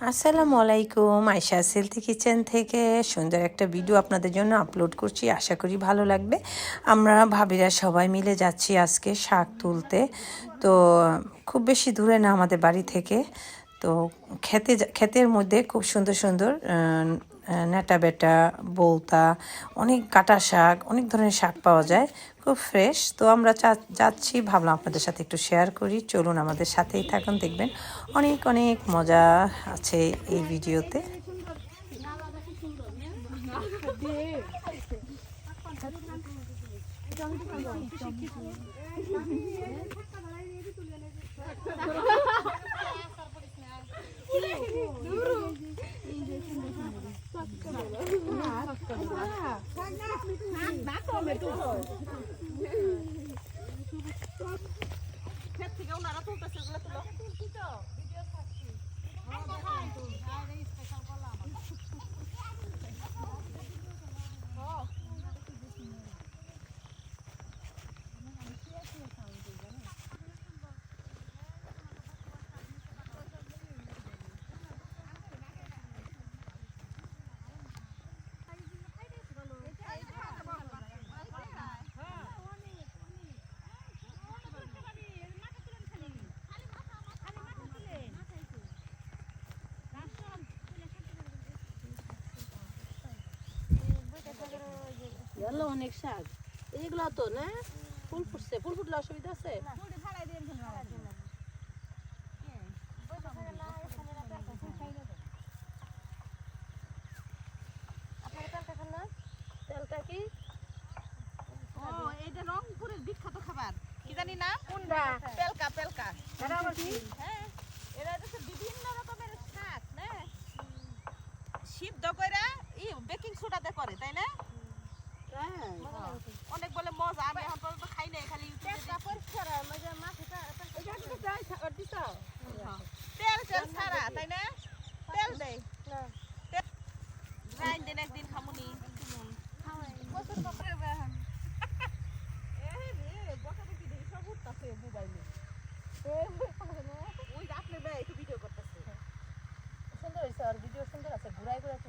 আসসালামু আলাইকুম আয়সা সেলথি কিচেন থেকে সুন্দর একটা ভিডিও আপনাদের জন্য আপলোড করছি, আশা করি ভালো লাগবে। আমরা ভাবিরা সবাই মিলে যাচ্ছি আজকে শাক তুলতে। তো, খুব বেশি দূরে না আমাদের বাড়ি থেকে। তো, খেতে ক্ষেতের মধ্যে খুব সুন্দর সুন্দর নেটা বেটা, বলতা, অনেক কাটা শাক, অনেক ধরনের শাক পাওয়া যায়, খুব ফ্রেশ তো আমরা যাচ্ছি, ভাবলাম আপনাদের সাথে একটু শেয়ার করি। চলুন আমাদের সাথেই থাকুন, দেখবেন অনেক অনেক মজা আছে এই ভিডিওতে। Ah, এগুলো অনেক শাক। এইগুলো তো না? ফুল ফুটছে ফুল ফুটলে অসুবিধা আছে? তেলটা কি? ও এইটা রংপুরের বিখ্যাত খাবার। কি জানি না? কোনটা? পেলকা পেলকা। হ্যাঁ এরা হচ্ছে বিভিন্ন রকমের শাক না? সিদ্ধ কইরা ই বেকিং সোডাতে করে তাই না? অনেক বলে মজা আমি এখন পর্যন্ত খাই নাই খালি ইউটিউবে দেখি। তেল তেল ছাড়া তাই না? তেল দেয় রাইন দিন একদিন খামুনি শুনুন রে, গোটা দেখি দেখি সব উঠতাছে মোবাইলে। ওই যে আপনার ভাই একটু ভিডিও করতেছে। সুন্দর হয়েছে আর ভিডিও সুন্দর আছে ঘুরাই ঘুরাই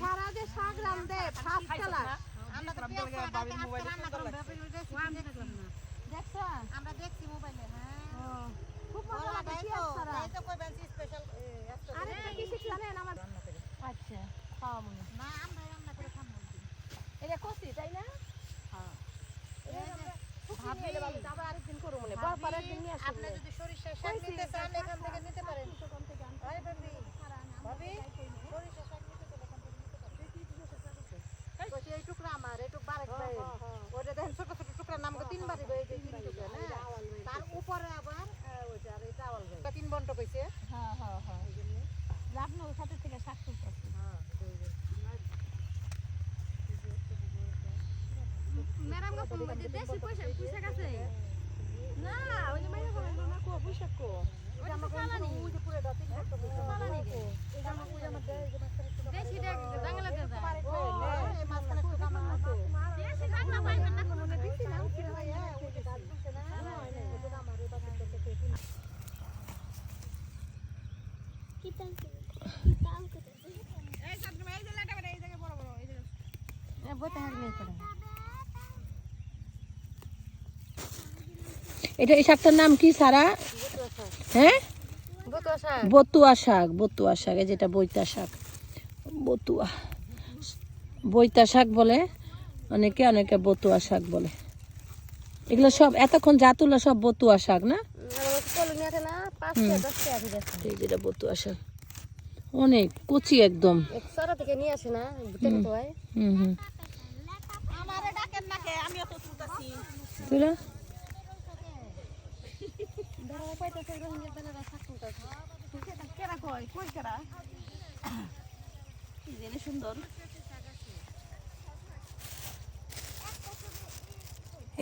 সারা যে শাক রান্ধে ফার্স্ট ক্লাস দেখছ। আমরা দেখছি মোবাইলে হ্যাঁ। খুব মজা লাগে পেঁয়াজ ছাড়া এই তো কইবেন স্পেশাল আরেকটা কি জানেন আমার আচ্ছা খাওয়া মনে না আমরা রান্না করে খাব। এটা কষি তাই না? ভাবি আবার আরেকদিন করব মনে পর একদিন নিয়ে আসব সরিষা শাক নিতে চান এখান থেকে নিতে পারেন। আরে ভাবি ভাবি সরিষা শাক নিতে চান এখান থেকে নিতে পারেন এই টুকরা আমার এইটুক বারেক ভাই। ওইটা দেখেন ছোট ছোট টুকরা নাম তিন বাড়ি ভাই যে তিন টুকরা না? তার উপরে আবার আহ, ওইটা আর এটা আওয়াল ভাই তিন বন্ট কইছে। হ্যাঁ হ্যাঁ হ্যাঁ। আপনার সাথে থেকে শাক তুলতেছি ম্যাডাম গো দেশি পয়সা পয়সা কাছে না ওই যে মাইয়া না এটা এই শাকটার নাম কি সারা? হ্যাঁ? বতুয়া শাক। বতুয়া শাক এই যেটা বৈতা শাক। বতুয়া বৈতা শাক বলে অনেকে অনেকে বতুয়া শাক বলে। এগুলো সব এতক্ষণ জাতুলা সব বতুয়া শাক না? কলোনি আছে না পাঁচটা দশটা আছে দেখো। এই যেটা বতুয়া শাক। অনেক কচি একদম। এক থেকে নিয়ে আসে না ভুটে তো হুম হুম।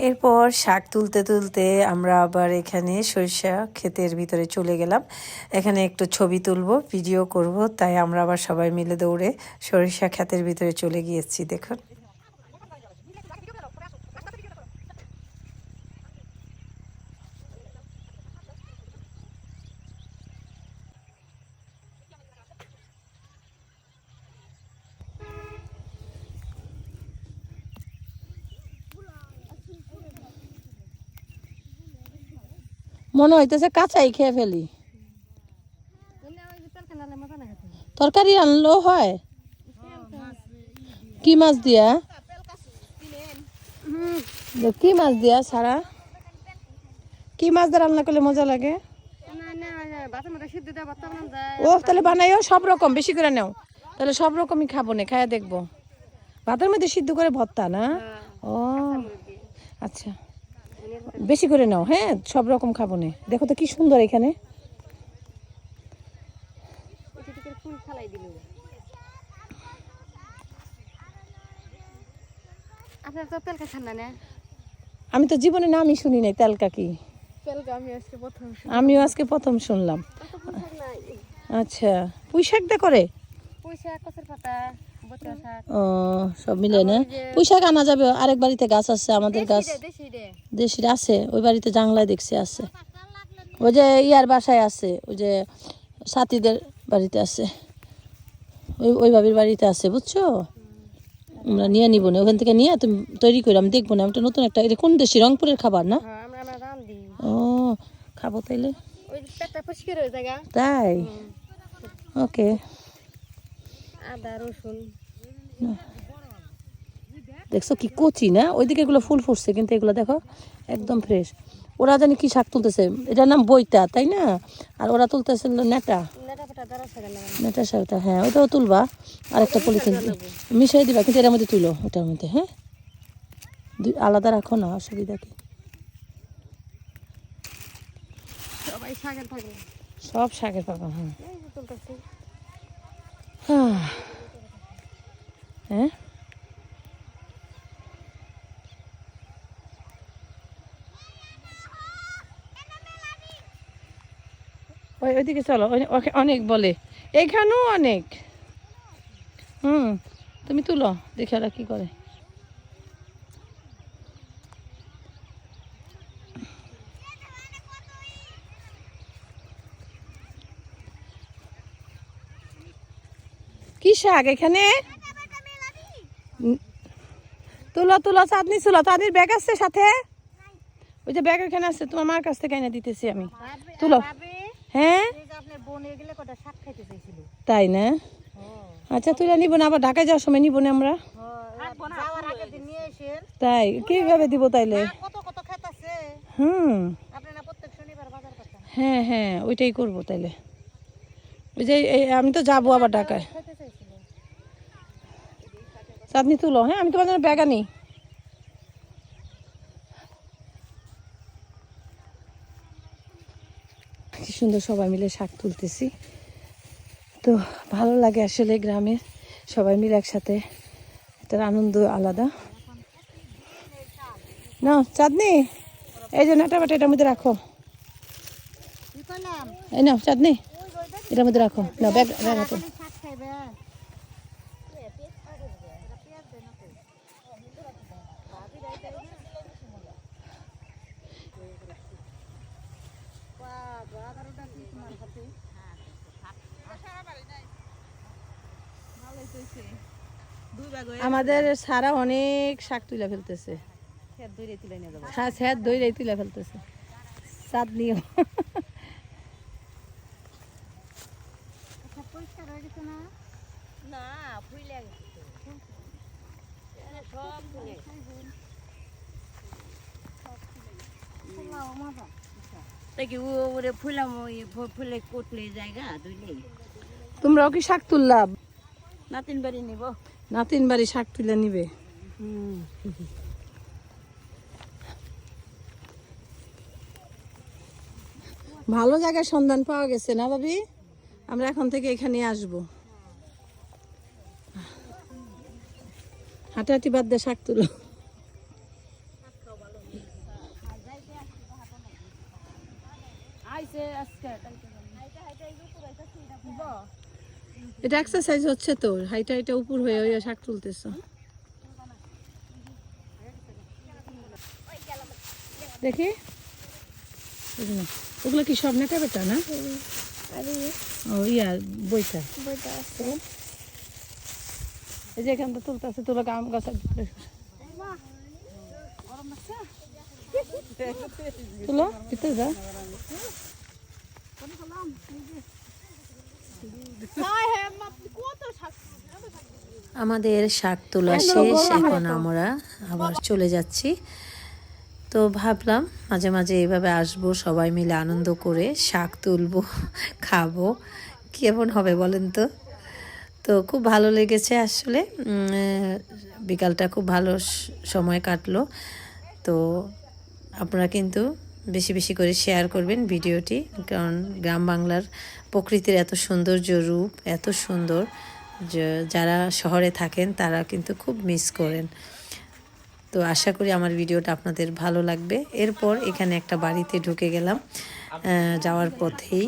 এরপর শাক তুলতে তুলতে আমরা আবার এখানে সরিষা ক্ষেতের ভিতরে চলে গেলাম। এখানে একটু ছবি তুলবো, ভিডিও করব, তাই আমরা আবার সবাই মিলে দৌড়ে সরিষা ক্ষেতের ভিতরে চলে গিয়েছি, দেখুন। মনে হইতেছে কাঁচাই খেয়ে ফেলি। তরকারি আনলেও হয়। কি মাছ দিয়া? কি মাছ দিয়া সারা? কি মাছ দিয়ে রান্না করলে মজা লাগে? ও তাহলে বানাইও, সব রকম, বেশি করে নেও। তাহলে সব রকমই খাব না, খায়া দেখব। ভাতের মধ্যে সিদ্ধ করে ভর্তা না? ও আচ্ছা। বেশি করে নাও হ্যাঁ? সব রকম খাব না। দেখো তো কি সুন্দর এখানে। না আমি তো জীবনে নামই শুনি নাই তেলকা কি। আমিও আজকে প্রথম শুনলাম। আচ্ছা পুঁই শাক দা করে। পয়সা কচুর পাতা। শাক ও সব মিলে না। শাক আনা যাবে আরেক বাড়িতে গাছ আছে আমাদের গাছ। দেশি দেশির আছে ওই বাড়িতে জাংলায় দেখছি আছে। ওই যে ইয়ার বাসায় আছে ওই যে সাথীদের বাড়িতে আছে। ওই ওই বাবির বাড়িতে আছে বুঝছ? আমরা নিয়ে নিব না ওখান থেকে নিয়ে তুমি তৈরি করে আমি দেখব না আমি নতুন একটা এটা কোন দেশি? রংপুরের খাবার না? হ্যাঁ ও খাব তাইলে। তাই? ওকে। আদা রসুন। দেখছ কি কচি না? ওইদিকে এগুলো ফুল ফুটছে কিন্তু এগুলো দেখো একদম ফ্রেশ ওরা জানি কি শাক তুলতেছে? এটার নাম বইতা তাই না? আর ওরা তুলতেছে নেটা নেটা শাকটা হ্যাঁ ওইটাও তুলবা। আর একটা পলিথিন মিশিয়ে দিবা কিন্তু এটার মধ্যে তুলো ওটার মধ্যে হ্যাঁ? দুই আলাদা রাখো না অসুবিধা কি? সব শাকের পাকা হ্যাঁ। হ্যাঁ? ওই ওইদিকে চলো অনেক বলে। এখানেও অনেক। হুম, তুমি তুলো, দেখে ওরা কি করে। কি শাক এখানে? তুলো তুলো চাঁদনি তুলো চাঁদনির ব্যাগ আছে সাথে? ওই যে ব্যাগ ওখানে আছে তোমার মার কাছ থেকে এনে দিতেছি আমি। তুলো। হ্যাঁ? এই যে আপনার বোন এগুলো কটা শাক খাইতে চাইছিল। তাই না? আচ্ছা তুই নিব না আবার ঢাকায় যাওয়ার সময় নিব না আমরা? যাওয়ার আগে দিন নিয়ে এসেন তাই? কীভাবে দিব তাইলে? কত কত খেত আছে। হুম। আপনি না প্রত্যেক শনিবার বাজার করতেন হ্যাঁ হ্যাঁ ওইটাই করব তাইলে। ওই যে এই- আমি তো যাব আবার ঢাকায়। চাঁদনি তুলো হ্যাঁ? আমি তোমার জন্য ব্যাগ আনি। কি সুন্দর সবাই মিলে শাক তুলতেছি। তো ভালো লাগে আসলে গ্রামে সবাই মিলে একসাথে। এটার আনন্দ আলাদা। না চাঁদনি। এই যে নাটা বাটা এটার মধ্যে রাখো। এই নাও, চাঁদনি। এটার মধ্যে রাখো। না ব্যাগ রাখো শাক খাইবে দুই ব্যাগ হয়ে আমাদের সারা অনেক শাক তুলে ফেলতেছে হ্যাঁ স্যার দইরাই তুলে ফেলতেছে। আচ্ছা হয়ে গেছে না? না ফুইলে গেছে। সব ফুলে পোলাও মজা দেখি ওরে ফুলাম ওই ফুলে কোটলে জায়গা দুইলে তোমরাও কি শাক তুললাম নাতিন বাড়ি নাতিন বাড়ি শাক তুলে নিবে। ভালো জায়গার সন্ধান পাওয়া গেছে না বাবি আমরা এখন থেকে এখানে আসব। হাঁটাহাঁটি বাদ দিয়ে শাক তুলো। এটা এক্সারসাইজ হচ্ছে তো হাইটা হাইটা উপর হয়ে হয়ে শাক তুলতেছ। দেখি। ওগুলো কি সব নেটা বেটা না? ও, ইয়া, বইটা। এই যে এখানটা তুলতেছে, তুলো আম গাছ তুলো। ভিতরে যা। আমাদের শাক তোলা শেষ এখন আমরা আবার চলে যাচ্ছি। তো ভাবলাম মাঝে মাঝে এইভাবে আসব সবাই মিলে আনন্দ করে শাক তুলবো খাব। কেমন হবে বলেন তো? তো খুব ভালো লেগেছে আসলে। বিকালটা খুব ভালো সময় কাটলো। তো আপনারা কিন্তু বেশি বেশি করে শেয়ার করবেন ভিডিওটি কারণ গ্রাম বাংলার প্রকৃতির এত সৌন্দর্য রূপ এত সুন্দর যে যারা শহরে থাকেন তারা কিন্তু খুব মিস করেন। তো আশা করি আমার ভিডিওটা আপনাদের ভালো লাগবে। এরপর এখানে একটা বাড়িতে ঢুকে গেলাম যাওয়ার পথেই।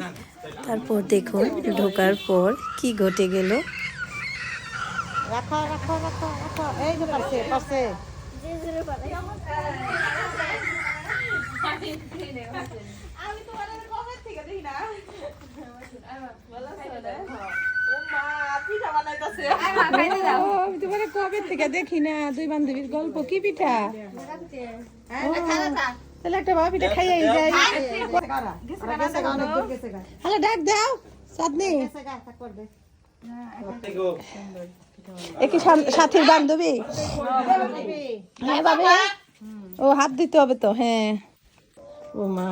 তারপর দেখুন ঢোকার পর কি ঘটে গেল। রাখো রাখো রাখো রাখো। এই যে পাশে পাশে। আমি তোমার কবে থেকে দেখি না। কবে থেকে দেখি না দুই বান্ধবীর গল্প কি পিঠা তাহলে একটা বাবা পিঠা খাইয়ে যাই হ্যালো ডাক দাও চাঁদনি একই সাথীর বান্ধবী হ্যাঁ বাবা ও হাত দিতে হবে তো হ্যাঁ ও মা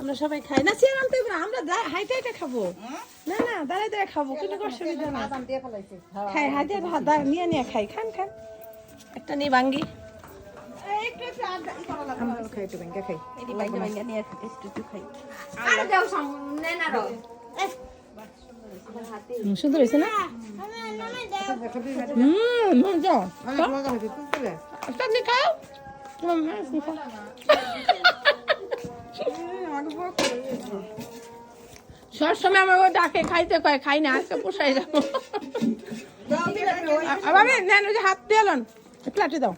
আমরা সবাই খাই। না চেয়ার আনতে আমরা হাইটা হাইটা খাব। না না দাঁড়ায় দাঁড়ায় খাব কোনো অসুবিধা না খাই হাতে নিয়ে নিয়ে খাই খান খান। একটা নিয়ে ভাঙ্গি সুন্দর হয়েছে না? হুম খাও। হুম, হ্যাঁ, আপনি খাও। সব সময় আমাকে ডাকে খাইতে কয়? খাই না আজকে পোষাই যাব। নেন ওই যে হাত দিয়ে এলন প্লাটে দাও।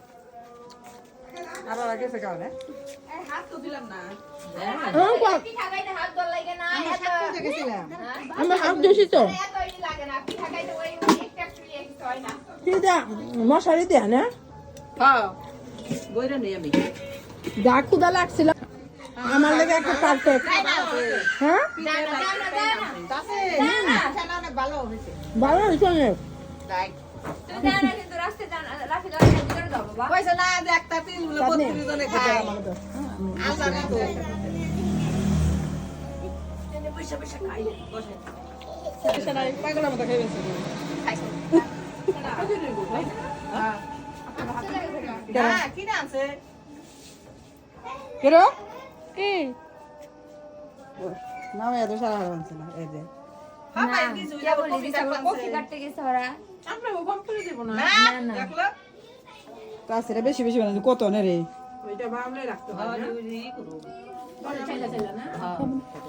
হ্যাঁ, কও। আমার হাত দিয়েছি তো। কি দেয়া মশারি দেয়া না? হ্যাঁ যা ক্ষুদা লাগছিল আমার লেগে একটা পারফেক্ট হ্যাঁ ভালো হয়েছে ভালো হয়েছে অনেক। পয়সা না যে একটা তিনগুলো চাঁদনি, বত্রিশ জনে এটা খায় আমাকে দাও। আলাদা না তো পাগলের মতো খাই গেছে। হ্যাঁ কি নাম এত সারা হার আনছে না এই যে। না না বেশি বেশি বানাচ্ছে কত না রে? ওইটা বামলে রাখতে হবে বাবা দিদি করো বলে চাইলা চাইলা না?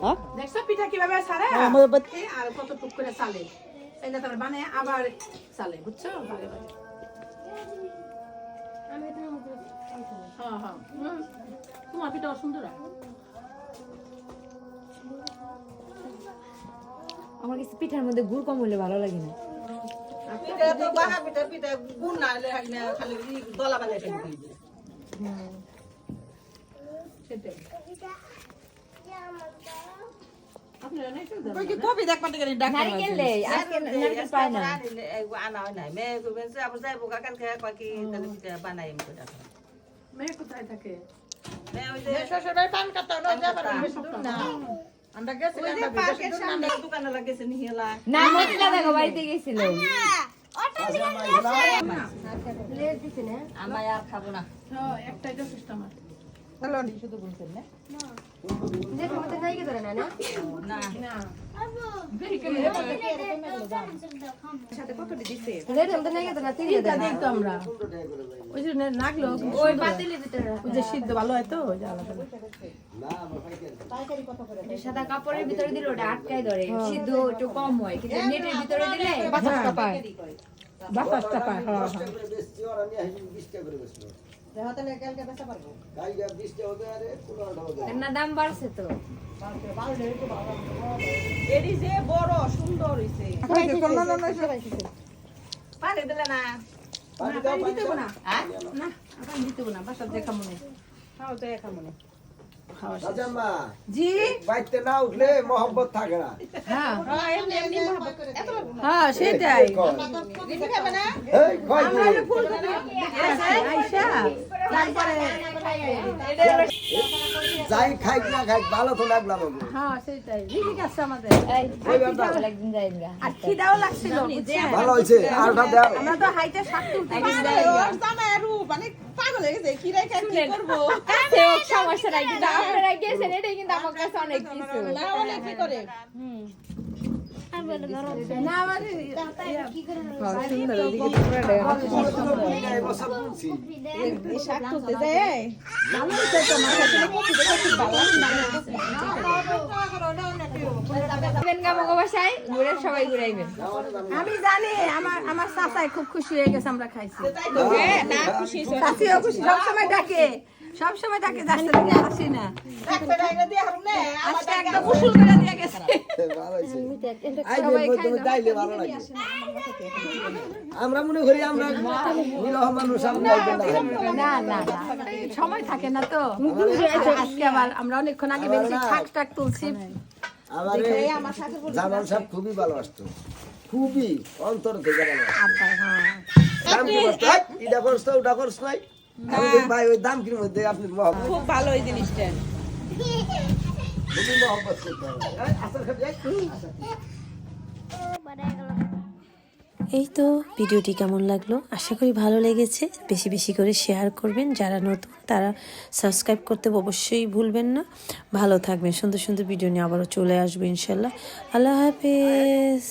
হ্যাঁ। দেখছ পিঠা কীভাবে সারে? আর কত টুক করে তারপর বানায় আবার চালে বুঝছ? ভাগে ভাগে হ্যাঁ হ্যাঁ। তোমার পিঠা সুন্দর হয়। আমার কাছে পিঠার মধ্যে গুড় কম হলে ভালো লাগে না। পিঠা তো বাহা পিঠা পিঠা গুণ না হলে খালি দলা বানাই সেটাই হয় মেয়ে কোথায় থাকে? আর খাব না হ্যাঁ একটাই যথেষ্ট আমার শুধু বলছেন না না না তিনটা দিই তো আমরা ওই যে লাগল ওই পাতিলের ভিতরে ওই যে সিদ্ধ ভালো হয় তো ওই যে আলাদা সাদা কাপড়ের ভিতরে দিলে ওটা আটকায় ধরে সিদ্ধ একটু কম হয় কিন্তু নেটের ভিতরে দিলে বাতাসটা পায় বাতাসটা পায় হ্যাঁ হ্যাঁ না দাম বাড়ছে তো। এরি যে বড় সুন্দর হইছে। পানি দিলে না। দিতে না। হ্যাঁ? না এখন দিতে না। বাসা দেখা মনে খাও তো একা মনে জি? বাইতে না উঠলে মহব্বত থাকে না। হ্যাঁ। হ্যাঁ হ্যাঁ সেটাই। তারপরে যাই খাই না খাই ভালো তো লাগলাম হ্যাঁ সেটাই। ঠিক আছে আমাদের। এই একদিন যাই গা আর খিদাও লাগছিল ভালো হয়েছে আর ওটা দাও। আমরা তো হাইটে শাক তুলতে গেছি মানে পাগল হয়ে গেছে। কি রেখে কি করব? সমস্যা নাই আপনারা গেছেন এটাই কিন্তু আমার কাছে অনেক কিছু। না হলে কি করে মানে আমি জানি আমার আমার চাচাই খুব খুশি হয়ে গেছে আমরা খাইছি। খুশি সবসময় ডাকে। সবসময় ডাকে যাচ্ছে নাকি আসি না। না। আজকে একদম উসুল করে দিয়ে গেছে। লাগে। আমরা মনে করি আমরা নিরহ মানুষ আমরা না। না। না না সময় থাকে না তো। আজকে আবার আমরা অনেকক্ষণ আগে বেরিয়েছি শাক টাক তুলছি। আমার এই সাহেব খুবই ভালোবাসতো। খুবই অন্তর থেকে ভালোবাসতো। আব্বা হ্যাঁ। এটা করছ ওটা করছ নাই? ভাই ওই দাম মধ্যে আপনি খুব ভালো জিনিসটা। এই তো ভিডিওটি কেমন লাগল? আশা করি ভালো লেগেছে। বেশি বেশি করে শেয়ার করবেন। যারা নতুন তারা সাবস্ক্রাইব করতে অবশ্যই ভুলবেন না। ভালো থাকবেন। সুন্দর সুন্দর ভিডিও নিয়ে আবারও চলে আসবে ইনশাল্লাহ। আল্লাহ হাফেজ।